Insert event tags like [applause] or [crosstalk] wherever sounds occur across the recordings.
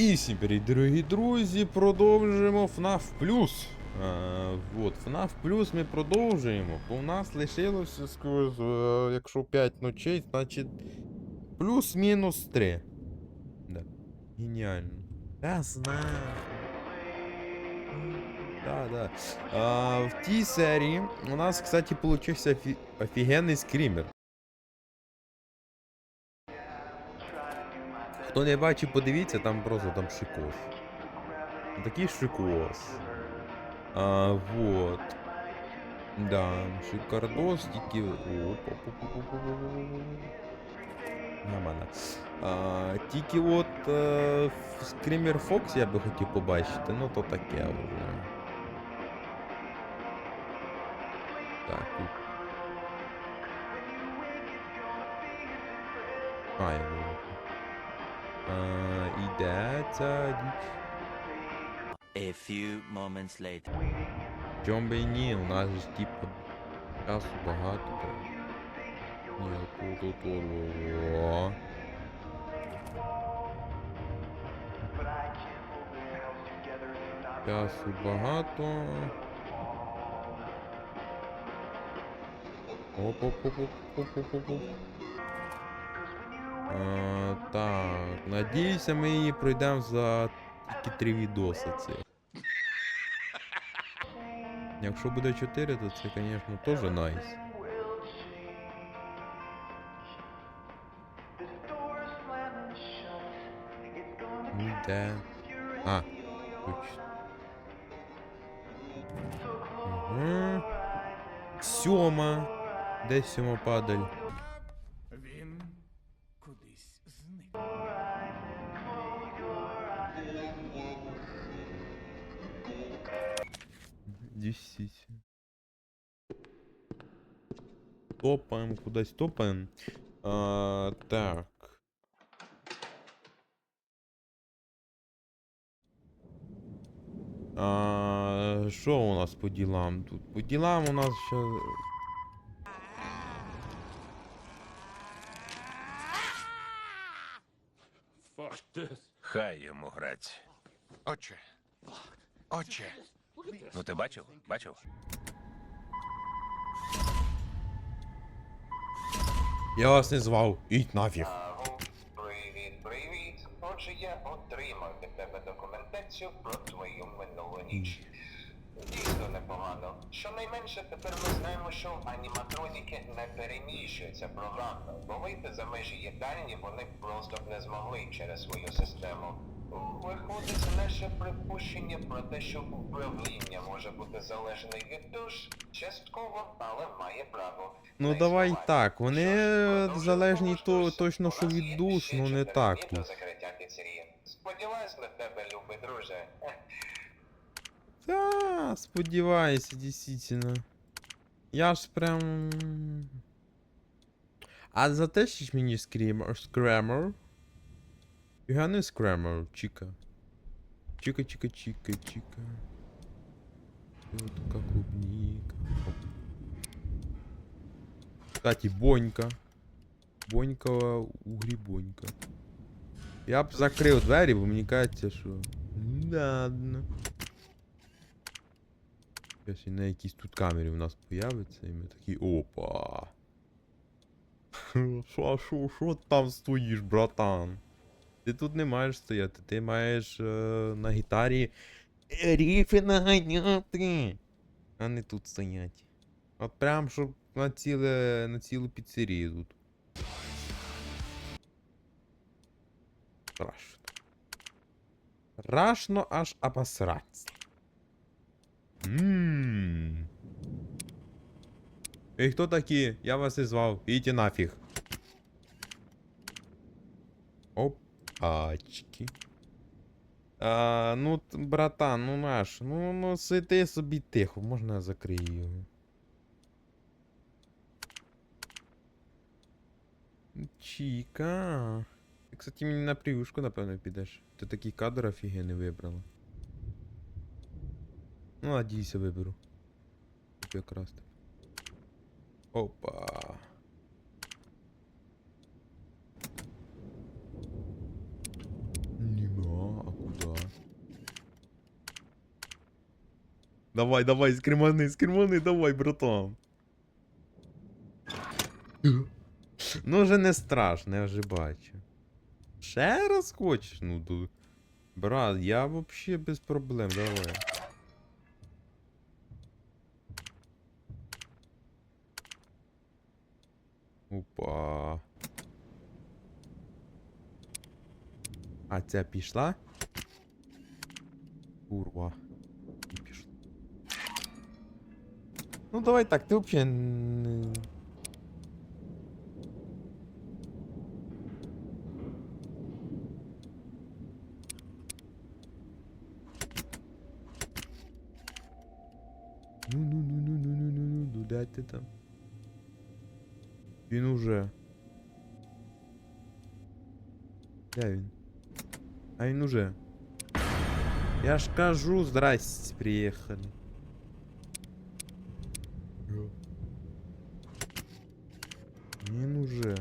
І всім привіт, дорогі друзі, продовжуємо FNAF Plus. А, от, FNAF Plus ми продовжуємо, бо у нас лишилося, е, якщо 5 ночей, значить плюс-мінус 3. Да. Геніально. Я знаю. Да, да. А, в тій серії у нас, кстати, офі- офігенний скрімер. Хто не бачив, подивіться, там просто там шикос. Такий шикос. А, вот. Да, шикардос, тільки. Нормально. А, тільки от е, в Screamer Fox я би хотів побачити, ну то таке вже. Так. А, я ця діч. A few moments later. Чом би і ні, у нас ж типу часу багато прям. Ні, тут тут. О. Часу багато. оп А, Так, надіюся, ми її пройдемо за тільки три відоси цих. Якщо буде 4, то це, звісно, теж найс. Ну, де? А. Угу. Сьома. Де сьома падаль? 10. Топаем, кудись топаем. А, так. А, у нас по делам тут? По делам у нас ще... Хай йому грать. Отче. Отче. Ну ти бачив? Бачив? Я вас не звав. Ідь нафіг. Привіт, привіт. Отже, я отримав від тебе документацію про твою минулу ніч. Дійсно непогано. Щонайменше тепер ми знаємо, що аніматроніки не переміщуються програмно, бо вийти за межі їдальні вони просто б не змогли через свою систему. Виходить, наше припущення про те, що управління може бути залежне від душ, частково, але має право. Ну давай так, вони залежні то точно, що від душ, ну не так. піцерії. Сподіваюсь на тебе, любий друже. Та, сподіваюся, дійсно. Я ж прям. А за те, що мені скрімер, скремер. Поганий скремер, чіка. Чіка, чіка, чіка, чіка. Ось така клубніка. Оп. Кстати, бонька. Бонька у грибонька. Я б закрив двері, бо мені кажеться, що. Ладно. Зараз і на якійсь тут камері у нас появиться, і ми такі опа. [laughs] Шо, шо, шо там стоїш, братан? Ти тут не маєш стояти, ти маєш е, на гітарі ріфи наганяти, а не тут стоять. От прям щоб на ціле, на цілу піцерію тут. Страшно. Страшно аж обосраться. Ммм. Эй, кто такие? Я вас и звал. Идите нафиг. Опачки. А, ну, братан, ну наш, ну, ну сиди собі тихо, можна я закрию його. Чіка. Ти, кстати, мені на привюшку, напевно, підеш. Ти такий кадр офігенний вибрала. Ну, надійся, виберу. Якраз так. Опа. Нема. А Давай, давай, скримани, скримани, давай, братан. Ну, вже не страшно, я вже бачу. Ще раз хочеш? Ну, ду... брат, я вообще без проблем, давай. Опа. А ця пішла? Курва. Ну давай так, ты вообще... Ну-ну-ну-ну-ну-ну-ну-ну, да ты там. Він уже. Да, він. А він уже. Я ж кажу, здрасте, приехали. Він уже.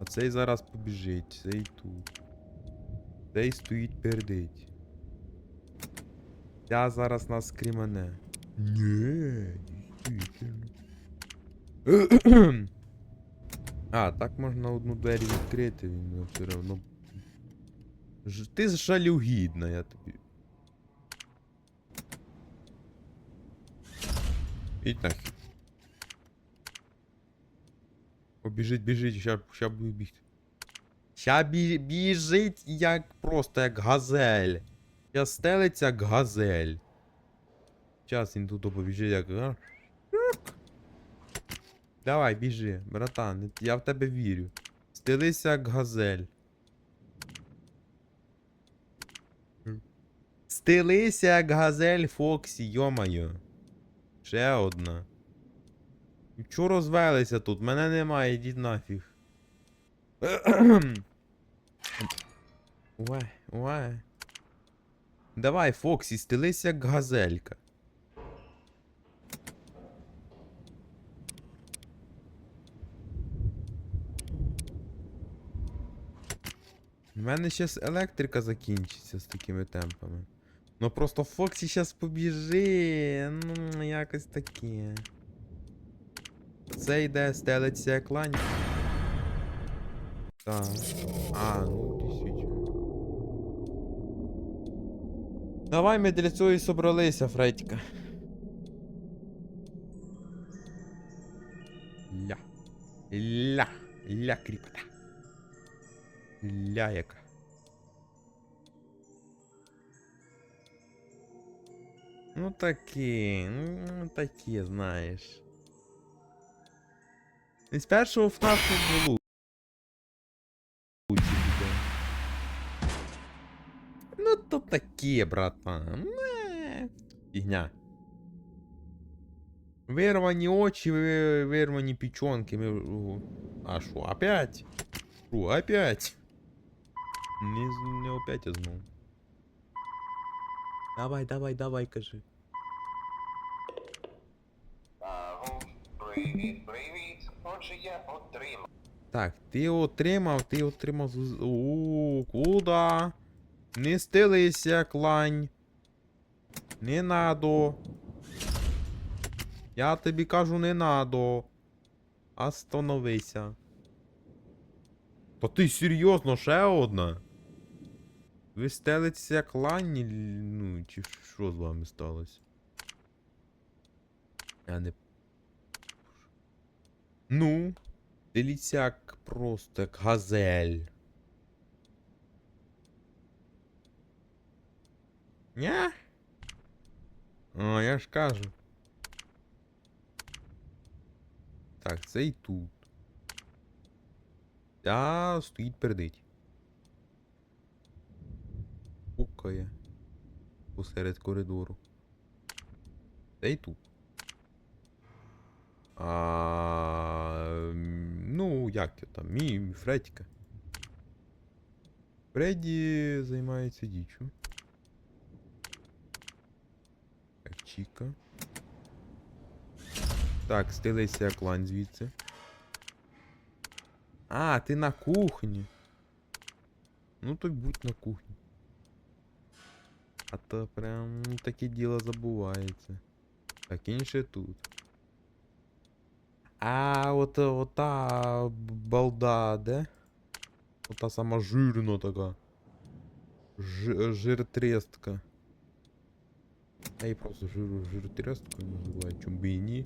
А цей зараз побіжить, цей тут. Цей стоїть пердить. Я зараз нас скрімане. Ні, дійсно. А, так можна одну двері відкрити, він все одно. Ж- Ти жалюгідна, я тобі. І так. Побіжить, біжить, ща, ща буде бігти. Ща бі, біжить як просто як газель. Ща стелиться як газель. Щас він тут побіжить як. Давай, біжи, братан, я в тебе вірю. Стелися як газель. Стелися як газель Фоксі, йомайо. Ще одна. Чо розвелися тут? Мене немає, йдіть нафіг. Ой, ой. Давай, Фоксі, стелися як газелька. У мене щас електрика закінчиться з такими темпами. Ну просто Фоксі щас побіжи. Ну, якось таке. Це йде стелиться як лань. Так. А, ну дійсно. Давай ми для цього і собралися, Фредька. Ля. Ля. Ля кріпта. Ля яка. Ну такі, ну такі, знаєш. Із першого ФНАФу було. Ну то таке, братан. Не. Фігня. Вирвані очі, ви- вирвані пічонки. Ми... о, А що, опять? Що, опять? Не, з- не опять, а знову. Давай, давай, давай, кажи. Агу, привіт, привіт. Отже, я отримав. Так, ти отримав, ти отримав. У, куда? Не стилися, клань. Не надо. Я тобі кажу, не надо. Остановися. Та ти серйозно, ще одна? Ви стелиться клань, л- ну, чи що з вами сталося? Я не. Ну. Дивіться, як просто як газель. Ня? О, я ж кажу. Так, це і тут. Та стоїть пердить. Пукає. Посеред коридору. Та й тут. А, ну, як його там, мій, Фредька. Фредді займається дічю. Так, Чіка. Так, стелися як лань звідси. А, ти на кухні. Ну то будь на кухні. А то прям таке діло забувається. Так, інше тут. А от ота балда, де? Ота сама жирна така. Ж, жиртрестка. Я її просто жир, жиртресткою називаю, чому би і ні.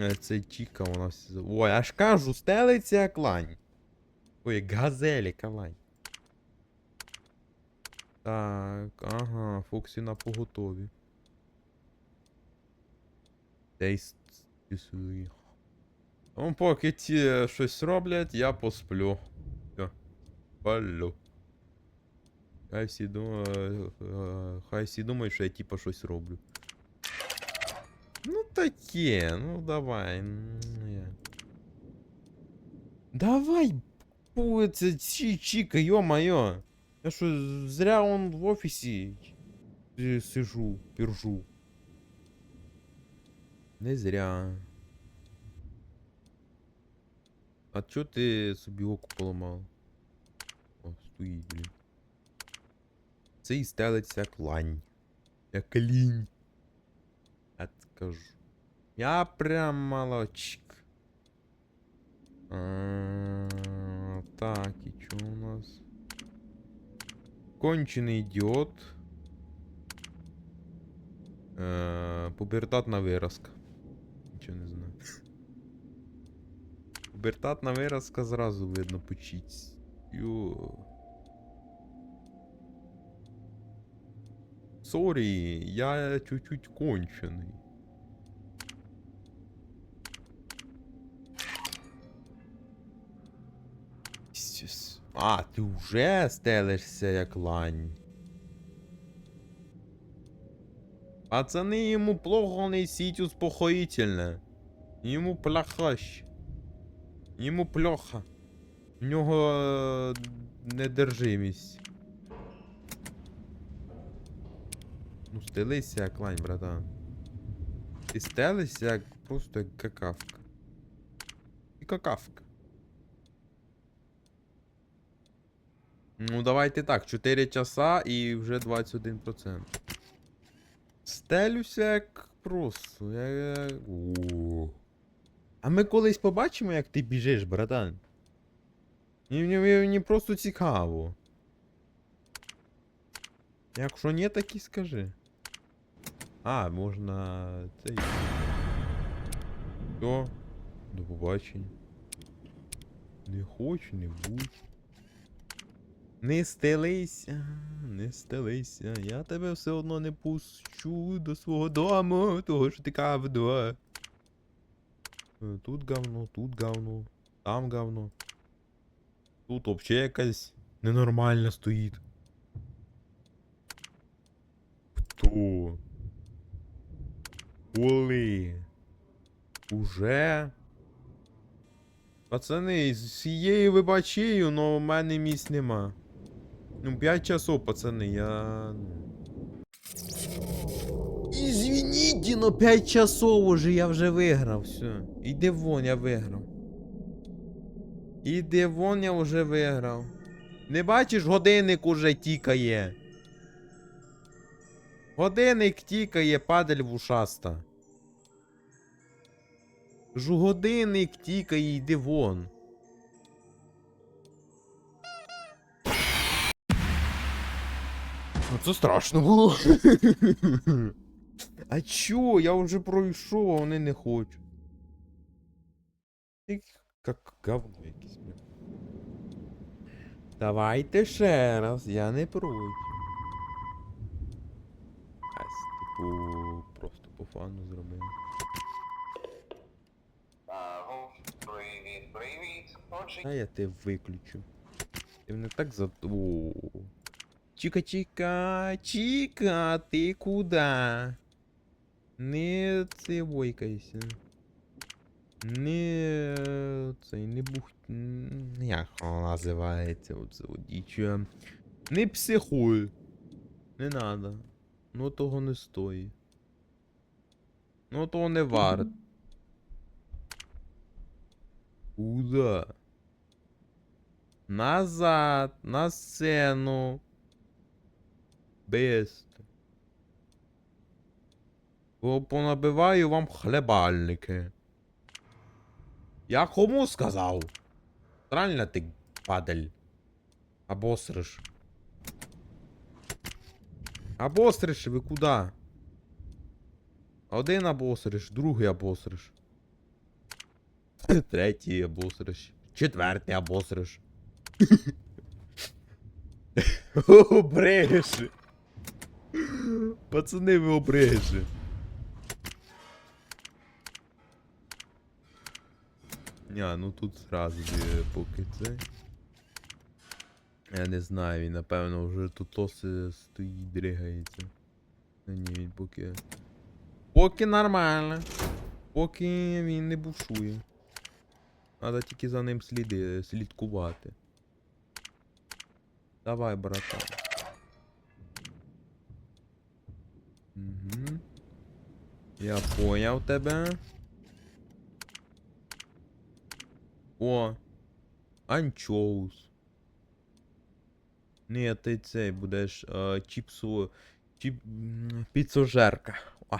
Е, Це Тіка, вона всі... Ой, аж кажу, стелиться як лань. Ой, газеліка лань. Так, ага, Фоксі на поготові. Тейст. свої. Ну, поки ті щось роблять, я посплю. Все. Палю. Хай всі думають, хай всі думають, що я типа щось роблю. Ну таке, ну давай. Ну, я. Давай, бу- це чі- чіка, йо-моє. Я що, зря он в офісі си- сижу, пержу. Не зря. А чо ти собі око поламав? О, стоїть, блін. Це і стелиться як лань. Як лінь. Я скажу. Я прям молодчик. А, Так, і чо у нас? Кончений ідіот. Е, пубертатна виразка. Нічого не знаю. Пубертатна виразка зразу видно по чіть. Йо. Сорі, я чуть-чуть кончений. А, ти вже стелишся як лань. Пацани, йому плохо несіть успокоїтельне. Йому плохощ. Йому плохо. У нього е, недержимість. Ну, стелися як лань, братан. Ти стелишся як просто як какавка. І какавка. Ну, давайте так, 4 часа і вже 21%. Стелюся як просто. Я... О. А ми колись побачимо, як ти біжиш, братан. Мені, просто цікаво. Якщо ні, так і скажи. А, можна цей. Все. До побачення. Не хочу, не буду. Не стелися, не стелися, я тебе все одно не пущу до свого дому, того що ти говно. Е, Тут говно, тут говно, там говно. Тут вообще якась ненормальна стоїть. Хто? Коли? Уже? Пацани, з цією вибачею, но в мене місць нема. Ну, 5 часов, пацани, я. Но 5 часов уже я вже виграв, все. Іди вон, я виграв. Іди вон, я вже виграв. Не бачиш, годинник уже тікає. Годинник тікає, падаль вушаста. Жу годинник тікає, йди вон. Ну це страшно було. [laughs] а чо? Я вже пройшов, а вони не хочуть. Як говно якесь. Давайте ще раз, я не. Ась, типу, просто по фану зробив. А я тебе виключу. Ти мене так за. О. Чіка, чіка, чіка, ти куда? Не це бойкайся. Не цей не бух. Як воно називається оце одіче. Не психуй. Не надо. Ну того не стоїть. Ну того не варт. Куда? Назад, на сцену. Быстро. По- Понабиваю вам хлебальники. Я кому сказав? Правильно ти, падаль. Або сриш. Або сриш, ви куди? Один обосриш, другий обосриш. [laughs] Третій обосриш. Четвертий обосриш. [laughs] Обрежи. Пацани, ви обрежи. Ня, ну тут сразу же поки це. Я не знаю, він напевно вже тут оси стоїть, дригається. Та ні, він поки. Поки нормально. Поки він не бушує. Треба тільки за ним сліди, слідкувати. Давай, братан. Угу. Я поняв тебе. О! Анчоус. Ні, ти цей будеш е, чіпсу. Чіп... Піцожерка. О.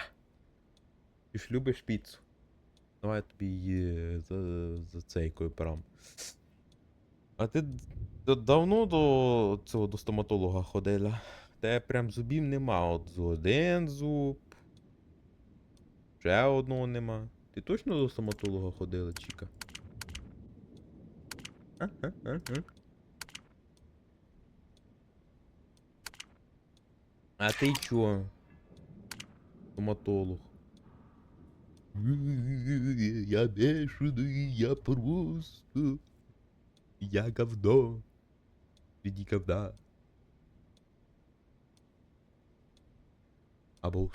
Ти ж любиш піцу. Давай я тобі її за, за цейкою прям. А ти давно до цього до стоматолога ходила? Те прям зубів нема. От один зуб. Ще одного нема. Ти точно до стоматолога ходила, Чіка? А, а, а, а. А ти чо? Стоматолог. Я бешеный, я просто... Я говно. Иди говна. Або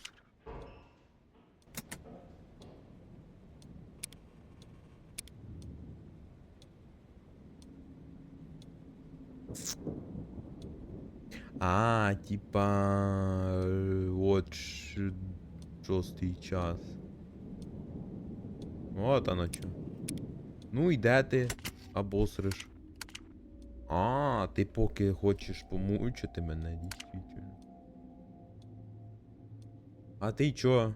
А, типа... э, Вот ш- шостий час. Вот оно чо. Ну і де ти? Обосриш. А, ти поки хочеш помучити мене, дійсно. А ти чо?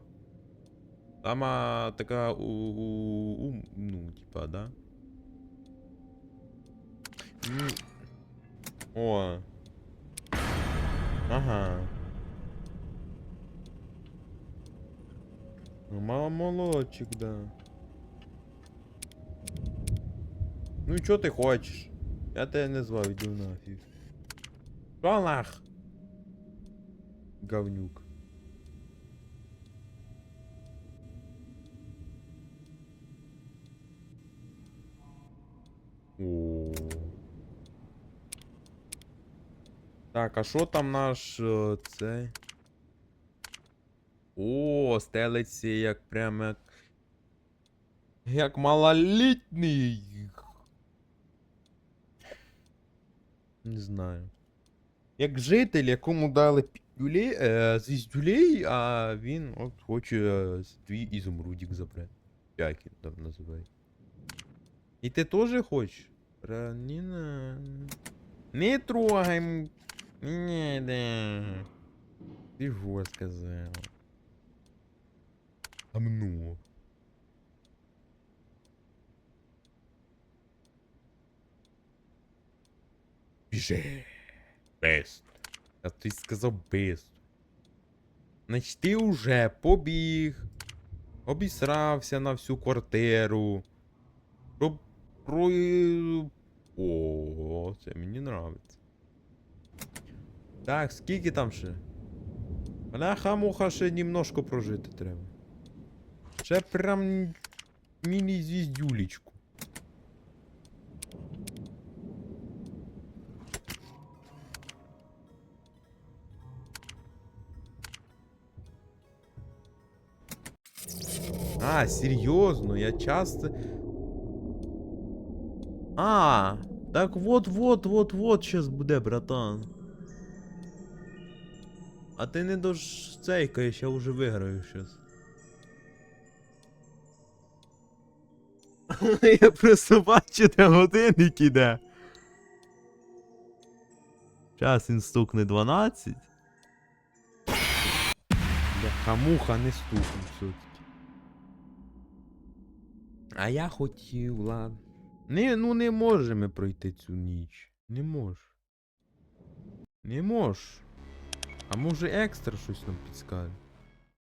Сама така у, у, у ну, типа, да? М, О. Ага. Ну, мало молодчик, да. Ну і чо ти хочеш? Я тебе не звав, іди нафіг. Що нах? Говнюк. Так, а що там наш е, цей? О, стелиться як прям як. Як малолітній. Не знаю. Як житель, якому дали піздюлей, е, звіздюлей, а він от хоче е, твій ізумрудик забрати. Як він там називає. І ти теж хочеш? Раніна. Не трогай. Не, да. Ты же сказал. А ну. Біжи. Бест. А ти сказав бест. Значить, ти уже побіг. Обісрався на всю квартиру. Щоб про... О, це мені нравиться. Так, скільки там ще? Бляха муха ще немножко прожити треба. Ще прям міні-звіздюлечку. А, серьезно, я часто... А, так вот, вот, вот, вот сейчас буде, братан. А ти не дож цейкаєш, я вже виграю щас. [laughs] я просто бачу, де годинник іде. Час він стукне 12. Бля. Бляха-муха не стукнув все-таки. А я хотів, ладно. Не, ну не можемо пройти цю ніч. Не мож. Не мож. А може екстра щось нам підскаже?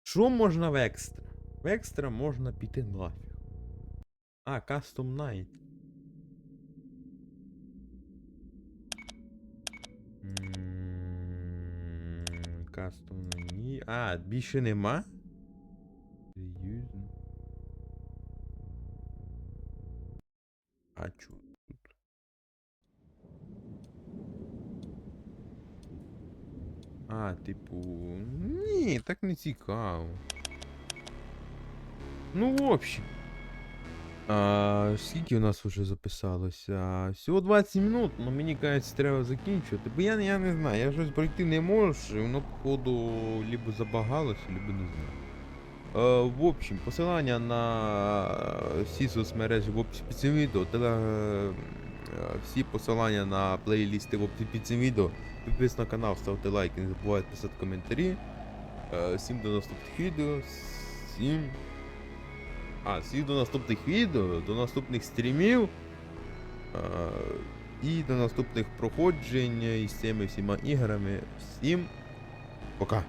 Що можна в екстра? В екстра можна піти нафіг. А, Custom Night. Custom ні. А, більше нема? А чо А, типу. Ні, так не цікаво. Ну, в общем. А, скільки у нас вже записалося? Всього 20 минут, ну мені кажеться, треба закінчувати. Бо я, я не знаю, я щось пройти не можу, і воно, походу, либо забагалося, либо не знаю. Е, в общем, посилання на всі соцмережі в описі під цим відео, теле, е, всі посилання на плейлісти під цим відео. Підписуйтесь на канал, ставте лайки, не забувайте писати коментарі. Е, всім до наступних відео. Всім. А, всім до наступних відео, до наступних стрімів. Е, і до наступних проходжень із цими всіма іграми. Всім пока.